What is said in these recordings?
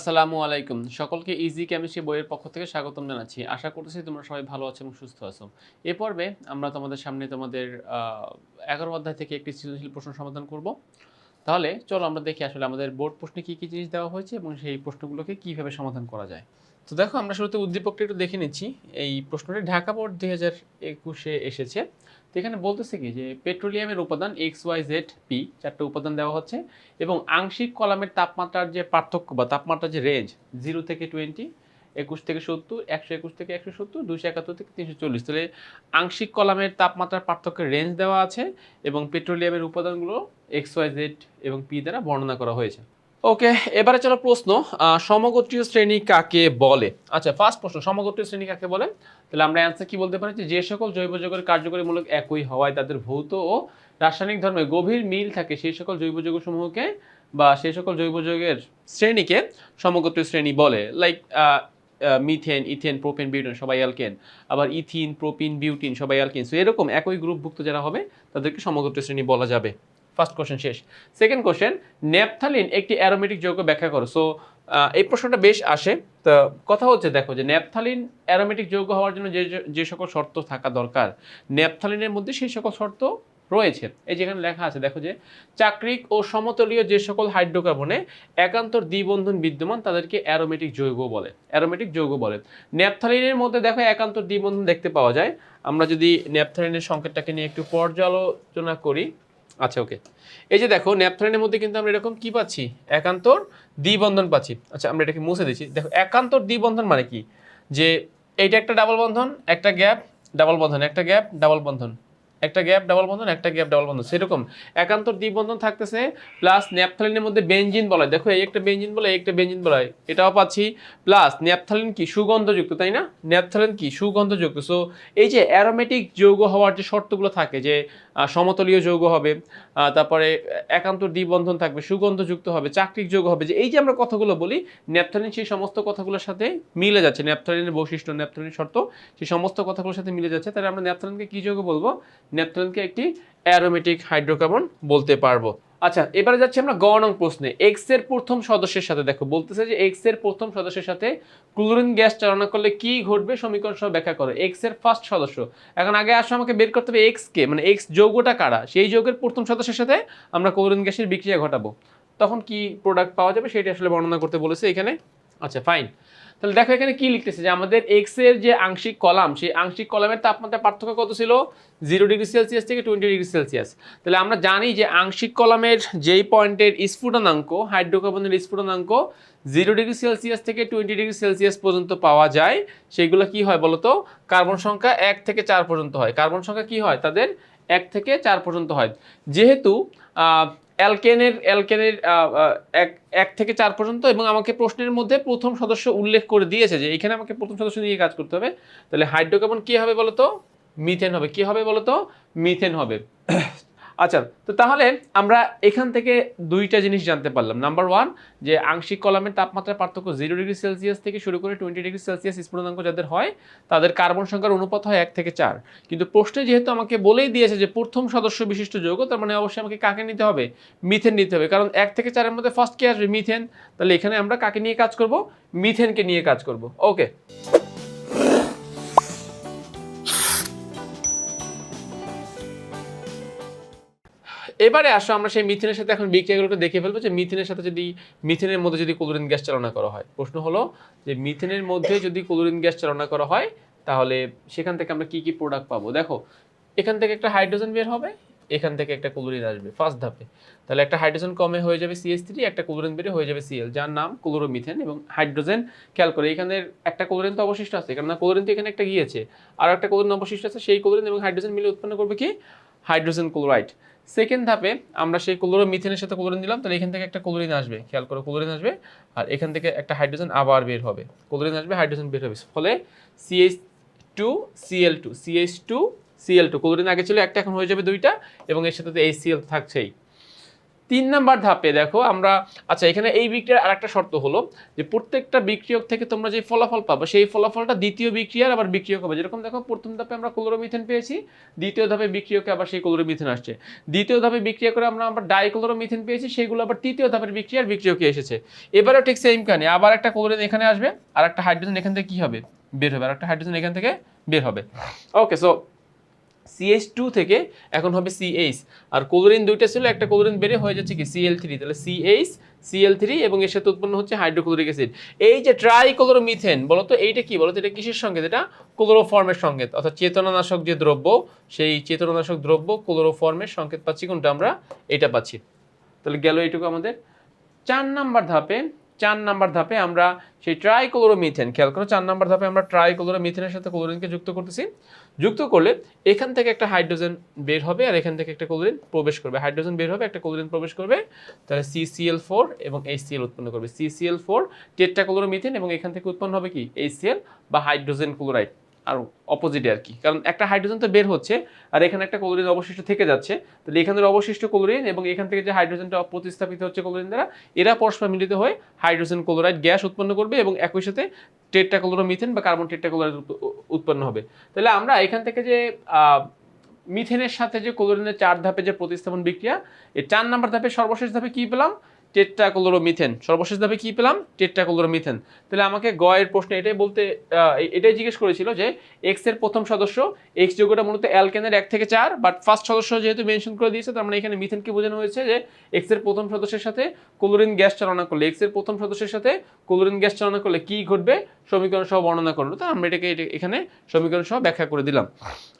আসসালামু আলাইকুম। সকলকে ইজি কেমিস্ট্রি বইয়ের পক্ষ থেকে স্বাগতম জানাচ্ছি। আশা করতেছি তোমরা সবাই ভালো আছো এবং সুস্থ আছো। এ পর্বে আমরা তোমাদের সামনে তোমাদের এগারো অধ্যায় থেকে একটি সৃজনশীল প্রশ্ন সমাধান করব। তাহলে চলো আমরা দেখি আসলে আমাদের বোর্ড প্রশ্নে কী কী জিনিস দেওয়া হয়েছে এবং সেই প্রশ্নগুলোকে কীভাবে সমাধান করা যায়। তো দেখো, আমরা শুরুতে উদ্দীপকটা একটু দেখে নিচ্ছি। এই প্রশ্নটি ঢাকা বোর্ড দুই হাজার একুশে এসেছে। তো এখানে বলতেছে কি যে, পেট্রোলিয়ামের উপাদান এক্স ওয়াই জেড পি, চারটে উপাদান দেওয়া হচ্ছে এবং আংশিক কলামের তাপমাত্রার যে পার্থক্য বা তাপমাত্রার যে রেঞ্জ জিরো থেকে টোয়েন্টি একুশ থেকে সত্তর, একশো একুশ থেকে একশো সত্তর দুশো একাত্তর থেকে তিনশো চল্লিশ। তাহলে আংশিক কলামের তাপমাত্রার পার্থক্যের রেঞ্জ দেওয়া আছে এবং পেট্রোলিয়ামের উপাদানগুলো এক্স ওয়াই জেড এবং পি দ্বারা বর্ণনা করা হয়েছে। ওকে, এবারে চলো প্রশ্ন সমগোত্রীয় শ্রেণি কাকে বলে? আচ্ছা ফার্স্ট প্রশ্ন, সমগোত্রীয় শ্রেণি কাকে বলে? তাহলে আমরা অ্যান্সার কি বলতে পারি? যে যে সকল জৈব যৌগের কার্যকরীমূলক একই হওয়ায় তাদের ভৌত ও রাসায়নিক ধর্মে গভীর মিল থাকে সেই সকল জৈব যৌগসমূহকে বা সেই সকল জৈব যৌগের শ্রেণীকে সমগোত্রীয় শ্রেণি বলে। Like methane ethane propane butane সবাই অ্যালকেন আবার ইথিন প্রোপিন বিউটিন সবাই অ্যালকেন সো এরকম একই গ্রুপভুক্ত যারা হবে, তাদেরকে সমগোত্রীয় শ্রেণি বলা যাবে। ফার্স্ট কোশ্চেন শেষ। সেকেন্ড কোশ্চেন ন্যাপথালিন একটি অ্যারোমেটিক যৌগ ব্যাখ্যা করো। সো এই প্রশ্নটা বেশ আসে। তো কথা হচ্ছে, দেখো যে ন্যাপথালিন অ্যারোমেটিক যৌগ হওয়ার জন্য যে, যে- সকল শর্ত থাকা দরকার, ন্যাপথালিনের মধ্যে সেই সকল শর্ত রয়েছে। এই যেখানে লেখা আছে, দেখো যে চাকরিক ও সমতলীয় যে সকল হাইড্রোকার্বনে একান্তর দ্বিবন্ধন বিদ্যমান তাদেরকে অ্যারোমেটিক যৌগ বলে। অ্যারোমেটিক যৌগ বলে। ন্যাপথালিনের মধ্যে দেখো একান্তর দ্বিবন্ধন দেখতে পাওয়া যায়। আমরা যদি ন্যাপথালিনের সংকেতটাকে নিয়ে একটু পর্যালোচনা করি আচ্ছা ওকে এই যে দেখো ন্যাপথ্রেনের মধ্যে কিন্তু আমরা এরকম কি পাচ্ছি? একান্তর দ্বিবন্ধন পাচ্ছি। আচ্ছা আমরা এটাকে মুছে দিচ্ছি। দেখো, একান্তর দ্বিবন্ধন মানে কি? যে এইটা একটা ডাবল বন্ধন, একটা গ্যাপ ডাবল বন্ধন, একটা গ্যাপ ডাবল বন্ধন। একটা গ্যাপ ডাবল বন্ধন, একটা গ্যাপ ডাবল বন্ধন, সেরকম। একান্তর দ্বিবন্ধন থাকতেছে প্লাস ন্যাপথালিনের মধ্যে বেঞ্জিন বলা হয়। দেখো, এই একটা বেঞ্জিন বলে একটা বেঞ্জিন বলা হয় এটাও পাচ্ছি। প্লাস ন্যাপথালিন কি? সুগন্ধযুক্ত, তাই না? ন্যাপথালিন কি? সুগন্ধযুক্ত। সো এই যে অ্যারোমেটিক যৌগ হওয়ার যে শর্তগুলো থাকে, যে সমতলীয় যৌগ হবে তারপরে একান্ত দ্বিবন্ধন থাকবে, সুগন্ধযুক্ত হবে, চাকরিক যৌগ হবে, যে, এই যে আমরা কথাগুলো বলি, ন্যাপথালিন সেই সমস্ত কথাগুলোর সাথে মিলে যাচ্ছে। ন্যাপথালিনের বৈশিষ্ট্য, ন্যাপথালিনের শর্ত, সেই সমস্ত কথাগুলোর সাথে মিলে যাচ্ছে। তাহলে আমরা ন্যাপথালিনকে কী যৌগ বলব? ন্যাপথালিনকে একটি অ্যারোমেটিক হাইড্রোকার্বন বলতে পারব। আচ্ছা এবারে যাচ্ছি আমরা গ নং প্রশ্নে। এক্সের প্রথম সদস্যের সাথে দেখো, বলতেছে যে এক্সের প্রথম সদস্যের সাথে ক্লোরিন গ্যাস চালনা করলে কি ঘটবে সমীকরণ সহ ব্যাখ্যা করো। এক্সের ফার্স্ট সদস্য। এখন আগে আসো, আমাকে বের করতে হবে এক্স কে মানে এক্স যৌগটা কারা? সেই যৌগের প্রথম সদস্যের সাথে আমরা ক্লোরিন গ্যাসের বিক্রিয়া ঘটাবো। তখন কি প্রোডাক্ট পাওয়া যাবে সেটা আসলে বর্ণনা করতে বলেছে এখানে। আচ্ছা ফাইন তাহলে দেখো এখানে কি লিখতেছে যে আমাদের এক্সের যে আংশিক কলাম, সেই আংশিক কলামের তাপমাত্রা পার্থক্য কত ছিল? জিরো ডিগ্রি সেলসিয়াস থেকে টোয়েন্টি ডিগ্রি সেলসিয়াস তাহলে আমরা জানি যে আংশিক কলামের যেই পয়েন্টের স্ফুটনাঙ্ক হাইড্রোকার্বনের স্ফুটনাঙ্ক জিরো ডিগ্রি সেলসিয়াস থেকে টোয়েন্টি ডিগ্রি সেলসিয়াস পর্যন্ত পাওয়া যায়। সেগুলো কি হয় বলতো? কার্বন সংখ্যা এক থেকে চার পর্যন্ত হয়। কার্বন সংখ্যা কি হয়? তাদের এক থেকে চার পর্যন্ত হয়। যেহেতু অ্যালকেনের অ্যালকেনের এক এক থেকে চার পর্যন্ত এবং আমাকে প্রশ্নের মধ্যে প্রথম সদস্য উল্লেখ করে দিয়েছে যে এখানে আমাকে প্রথম সদস্য নিয়ে কাজ করতে হবে। তাহলে হাইড্রোকার্বন কী হবে বলতো? মিথেন হবে। কি হবে বলতো? মিথেন হবে। আচ্ছা তো তাহলে আমরা এখান থেকে দুইটা জিনিস জানতে পারলাম। নাম্বার ওয়ান যে আংশিক কলামের তাপমাত্রার পার্থক্য জিরো ডিগ্রি সেলসিয়াস থেকে শুরু করে টোয়েন্টি ডিগ্রি সেলসিয়াস স্ফুটনাঙ্ক যাদের হয়, তাদের কার্বন সংখ্যার অনুপাত হয় এক থেকে চার। কিন্তু প্রশ্নে যেহেতু আমাকে বলেই দিয়েছে যে প্রথম সদস্য বিশিষ্ট যৌগ, তার মানে অবশ্যই আমাকে কাকে নিতে হবে? মিথেন নিতে হবে। কারণ এক থেকে চারের মধ্যে ফার্স্ট কে আসবে? মিথেন। তাহলে এখানে আমরা কাকে নিয়ে কাজ করব? মিথেনকে নিয়ে কাজ করব। ওকে এবারে আসো, আমরা সেই মিথেনের সাথে এখন বিক্রিয়াগুলোকে দেখে ফেলব যে মিথেনের সাথে যদি, মিথেনের মধ্যে যদি ক্লোরিন গ্যাস চালনা করা হয়। প্রশ্ন হলো যে মিথেনের মধ্যে যদি ক্লোরিন গ্যাস চালনা করা হয়, তাহলে সেখান থেকে আমরা কি কি প্রোডাক্ট পাবো? দেখো, এখান থেকে একটা হাইড্রোজেন বের হবে, এখান থেকে একটা ক্লোরিন আসবে ফার্স্ট ধাপে। তাহলে একটা হাইড্রোজেন কমে হয়ে যাবে সিএস থ্রি একটা ক্লোরিন বেরে হয়ে যাবে সিএল যার নাম ক্লোরোমিথেন এবং হাইড্রোজেন খেয়াল করে, এখানে একটা ক্লোরিন তো অবশিষ্ট আছে কারণ ক্লোরিন তো এখানে একটা গিয়েছে। আর একটা ক্লোরিন অবশিষ্ট আছে, সেই ক্লোরিন এবং হাইড্রোজেন মিলে উৎপন্ন করবে কি? হাইড্রোজেন ক্লোরাইড সেকেন্ড ধাপে আমরা সেই ক্লোরো মিথেনের সাথে ক্লোরিন দিলাম, তাহলে এখান থেকে একটা ক্লোরিন আসবে। খেয়াল করো ক্লোরিন আসবে, আর এখান থেকে একটা হাইড্রোজেন আবার বের হবে। ক্লোরিন আসবে হাইড্রোজেন বের হবে। ফলে CH two Cl two CH two Cl two chlorine আগে ছিল, একটা এখন হয়ে যাবে দুইটা, এবং এর সাথে তো এইচ সিএল থাকছেই। তিন নাম্বার ধাপে দেখো আমরা আচ্ছা এখানে এই বিক্রিয়ার আরেকটা শর্ত হলো যে প্রত্যেকটা বিক্রিয়ক থেকে তোমরা যে ফলাফল পাবো, সেই ফলাফলটা দ্বিতীয় বিক্রিয়ার আবার বিক্রিয়ক হবে। যেরকম দেখো, প্রথম ধাপে আমরা ক্লোরোমিথেন পেয়েছি, দ্বিতীয় ধাপে বিক্রিয়কে আবার সেই ক্লোরোমিথেন আসছে। দ্বিতীয় ধাপে বিক্রিয়া করে আমরা আবার ডাইক্লোরোমিথেন পেয়েছি, সেগুলো আবার তৃতীয় ধাপের বিক্রিয়ার বিক্রিয়কে এসেছে। এবারেও ঠিক সেম কানে, আবার একটা ক্লোরিন এখানে আসবে আর একটা হাইড্রোজেন এখান থেকে কি হবে? বের হবে আর একটা হাইড্রোজেন এখান থেকে বের হবে। ওকে সো সিএইচ টু থেকে এখন হবে সিএইচ আর ক্লোরিন দুইটা ছিল, একটা ক্লোরিন বেড়ে হয়ে যাচ্ছে কি? সিএল থ্রি তাহলে সিএইচ সিএল থ্রি এবং এর সাথে উৎপন্ন হচ্ছে হাইড্রোক্লোরিক অ্যাসিড এই যে ট্রাইক্লোরোমিথেন বলতো এইটা কি? বলতো এটা কিসের সংকেত এটা ক্লোরোফর্মের সংকেত অর্থাৎ চেতনানাশক যে দ্রব্য, সেই চেতনানাশক দ্রব্য ক্লোরোফর্মের সংকেত পাচ্ছি কোনটা আমরা? এটা পাচ্ছি। তাহলে গেল এইটুকু আমাদের। চার নাম্বার ধাপে চার নাম্বার ধাপে আমরা সেই ট্রাইক্লোরোমিথেন, খেয়াল করো চার নাম্বার ধাপে আমরা ট্রাইক্লোরোমিথেনের সাথে ক্লোরিনকে যুক্ত করতেছি। যুক্ত করলে এখান থেকে একটা হাইড্রোজেন বের হবে আর এখান থেকে একটা ক্লোরিন প্রবেশ করবে। হাইড্রোজেন বের হবে, একটা ক্লোরিন প্রবেশ করবে, তাহলে সিসিএল ফোর এবং এইচসিএল উৎপন্ন করবে। সিসিএল ফোর টেট্রাক্লোরোমিথেন এবং এখান থেকে উৎপন্ন হবে কি? এইচসিএল বা হাইড্রোজেন ক্লোরাইড। আর অপোজিটে আর কি। কারণ একটা হাইড্রোজেন তো বের হচ্ছে, আর এখানে একটা ক্লোরিন অবশিষ্ট থেকে যাচ্ছে। তাহলে এখানের অবশিষ্ট ক্লোরিন এবং এখান থেকে যে হাইড্রোজেনটা প্রতিস্থাপিত হচ্ছে ক্লোরিন দ্বারা, এরা পরস্পর মিলিত হয়ে হাইড্রোজেন ক্লোরাইড গ্যাস উৎপন্ন করবে এবং একই সাথে টেট্রাক্লোরোমিথেন বা কার্বন টেট্রাক্লোরাইড উৎপন্ন হবে। তাহলে আমরা এখান থেকে যে মিথেনের সাথে যে ক্লোরিনের চার ধাপে যে প্রতিস্থাপন বিক্রিয়া, এই চার নাম্বার ধাপে সর্বশেষ ধাপে কি পেলাম? টেট্রাক্লোরোমিথেন। সর্বশেষ ধাপে কী পেলাম? টেট্রাক্লোরোমিথেন। তাহলে আমাকে গয়ের প্রশ্নে এটাই বলতে এটাই জিজ্ঞেস করেছিল যে এক্সের প্রথম সদস্য এক্স যোগ্যটা মূলত অ্যালকেনের এক থেকে চার বাট ফার্স্ট সদস্য যেহেতু মেনশন করে দিয়েছে, তার মানে এখানে মিথেনকে বোঝানো হয়েছে যে এক্সের প্রথম সদস্যের সাথে ক্লোরিন গ্যাস চালনা করলে এক্সের প্রথম সদস্যের সাথে ক্লোরিন গ্যাস চালনা করলে কী ঘটবে? সমীকরণ সহ বর্ণনা করল। তো আমরা এটাকে এটা- এখানে সমীকরণ সহ ব্যাখ্যা করে দিলাম।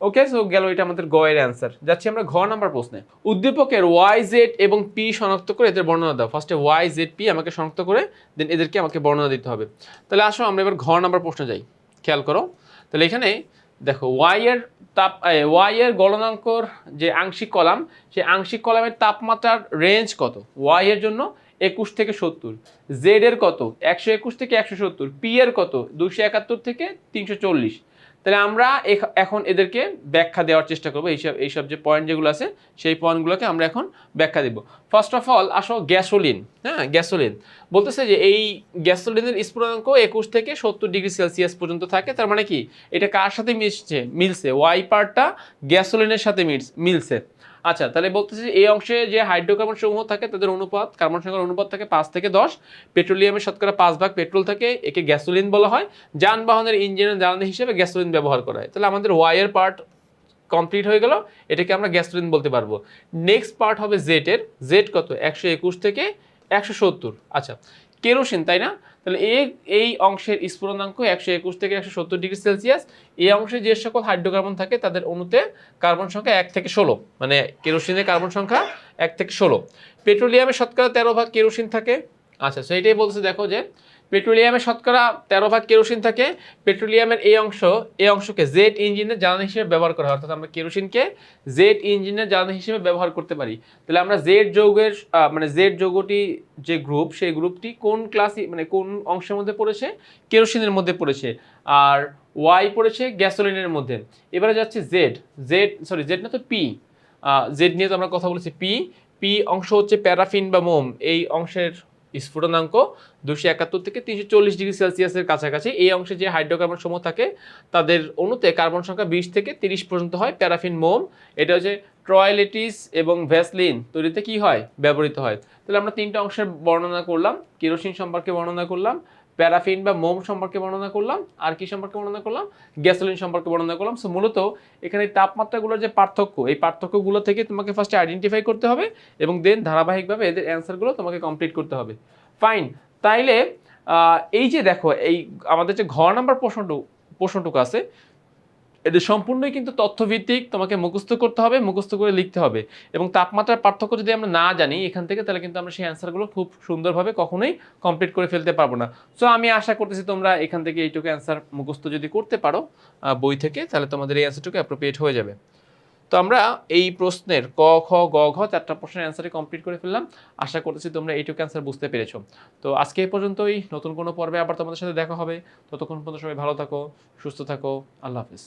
ওকে সো গেল এটা আমাদের গ এর অ্যান্সার যাচ্ছি আমরা ঘ নাম্বার প্রশ্নে। উদ্দীপকের ওয়াই জেড এবং পি শনাক্ত করে এদের বর্ণনা দাও। ফার্স্টে ওয়াই জেড পি আমাকে শনাক্ত করে দেন এদেরকে আমাকে বর্ণনা দিতে হবে। তাহলে আসো আমরা এবার ঘ নাম্বার প্রশ্নে যাই। খেয়াল করো। তাহলে এখানে দেখো ওয়াই এর তাপ ওয়াই এর গলনাঙ্কর যে আংশিক কলাম, সেই আংশিক কলামের তাপমাত্রার রেঞ্জ কত? ওয়াই এর জন্য একুশ থেকে সত্তর। জেড এর কত? একশো একুশ থেকে একশো সত্তর। পি এর কত? দুশো একাত্তর থেকে তিনশো চল্লিশ। তাহলে আমরা এখ- এখন এদেরকে ব্যাখ্যা দেওয়ার চেষ্টা করব। এইসব এইসব যে পয়েন্ট যেগুলো আছে, সেই পয়েন্টগুলোকে আমরা এখন ব্যাখ্যা দেব। ফার্স্ট অফ অল আসো গ্যাসোলিন হ্যাঁ গ্যাসোলিন বলতেছে যে এই গ্যাসোলিনের স্ফুটনাঙ্ক একুশ থেকে সত্তর ডিগ্রি সেলসিয়াস পর্যন্ত থাকে। তার মানে কি? এটা কার সাথে মিশছে? মিলছে। ওয়াই পার্টটা গ্যাসোলিনের সাথে মিলছে। আচ্ছা তাহলে বলতেছি এই অংশে যে হাইড্রোকার্বন সমূহ থাকে, তাদের অনুপাত, কার্বন সংখ্যার অনুপাত থাকে পাঁচ থেকে দশ, পেট্রোলিয়ামের শতকরা পাঁচ ভাগ পেট্রোল থাকে, একে গ্যাসোলিন বলা হয়। যানবাহনের ইঞ্জিনের জ্বালানি হিসেবে গ্যাসোলিন ব্যবহার করা হয়। তাহলে আমাদের ওয়াইয়ের পার্ট কমপ্লিট হয়ে গেল, এটাকে আমরা গ্যাসোলিন বলতে পারব। নেক্সট পার্ট হবে জেটের জেট কত? একশো একুশ থেকে একশো সত্তর। আচ্ছা কেরোসিন, তাই না? তাহলে এই এই অংশের স্ফুরণাঙ্ক একশো একুশ থেকে একশো সত্তর ডিগ্রি সেলসিয়াস। এই অংশে যে সকল হাইড্রোকার্বন থাকে, তাদের অণুতে কার্বন সংখ্যা এক থেকে ষোলো। মানে কেরোসিনের কার্বন সংখ্যা এক থেকে ষোলো। পেট্রোলিয়ামের শতকরা তেরো ভাগ কেরোসিন থাকে। আচ্ছা সো এটাই বলছে, দেখো যে পেট্রোলিয়ামে শতকরা তেরো ভাগ কেরোসিন থাকে। পেট্রোলিয়ামের এই অংশ, এই অংশকে জেট ইঞ্জিনের জ্বালানি হিসেবে ব্যবহার করা হয়। অর্থাৎ আমরা কেরোসিনকে জেট ইঞ্জিনের জ্বালানি হিসেবে ব্যবহার করতে পারি। তাহলে আমরা জেড যৌগের মানে জেড যৌগটি যে গ্রুপ সেই গ্রুপটি কোন ক্লাস মানে কোন অংশের মধ্যে পড়েছে? কেরোসিনের মধ্যে পড়েছে। আর ওয়াই পড়েছে গ্যাসোলিনের মধ্যে। এবারে যাচ্ছে জেড জেড সরি জেড না তো পি জেড নিয়ে তো আমরা কথা বলেছি। পি পি অংশ হচ্ছে প্যারাফিন বা মোম। এই অংশের স্ফুটনাঙ্ক দুশো একাত্তর থেকে তিনশো চল্লিশ ডিগ্রি সেলসিয়াসের কাছাকাছি। এই অংশে যে হাইড্রোকার্বন সমূহ থাকে, তাদের অণুতে কার্বন সংখ্যা বিশ থেকে তিরিশ পর্যন্ত হয়, প্যারাফিন, মোম। এটা হচ্ছে ট্রয়লেটিস এবং ভ্যাসলিন। তৈরিতে কি হয়? ব্যবহৃত হয়। তাহলে আমরা তিনটা অংশের বর্ণনা করলাম। কেরোসিন সম্পর্কে বর্ণনা করলাম। প্যারাফিন বা মোম সম্পর্কে বর্ণনা করলাম, আর কি সম্পর্কে বর্ণনা করলাম? গ্যাসোলিন সম্পর্কে বর্ণনা করলাম। সো মূলত এখানে তাপমাত্রাগুলোর যে পার্থক্য, এই পার্থক্যগুলো থেকে তোমাকে ফার্স্টে আইডেন্টিফাই করতে হবে এবং দেন ধারাবাহিকভাবে এদের অ্যান্সারগুলো তোমাকে কমপ্লিট করতে হবে। ফাইন তাইলে এই যে দেখো, এই আমাদের যে ঘর নাম্বার প্রশ্নটু প্রশ্নটুকু আছে এদের সম্পূর্ণই কিন্তু তথ্যভিত্তিক তোমাকে মুখস্থ করতে হবে, মুখস্থ করে লিখতে হবে। এবং তাপমাত্রার পার্থক্য যদি আমরা না জানি এখান থেকে, তাহলে কিন্তু আমরা সেই অ্যান্সারগুলো খুব সুন্দরভাবে কখনোই কমপ্লিট করে ফেলতে পারব না। সো আমি আশা করতেছি তোমরা এখান থেকে এইটুকু অ্যান্সার মুখস্থ যদি করতে পারো বই থেকে, তাহলে তোমাদের এই অ্যান্সারটুকু অ্যাপ্রোপ্রিয়েট হয়ে যাবে। তো আমরা এই প্রশ্নের ক, খ, গ, ঘ চারটা প্রশ্নের অ্যান্সারে কমপ্লিট করে ফেললাম। আশা করতেছি তোমরা এইটুকু অ্যান্সার বুঝতে পেরেছ। তো আজকে এই পর্যন্তই। নতুন কোনো পর্বে আবার তোমাদের সাথে দেখা হবে। ততক্ষণ পর্যন্ত সবাই ভালো থাকো, সুস্থ থাকো। আল্লাহ হাফিজ।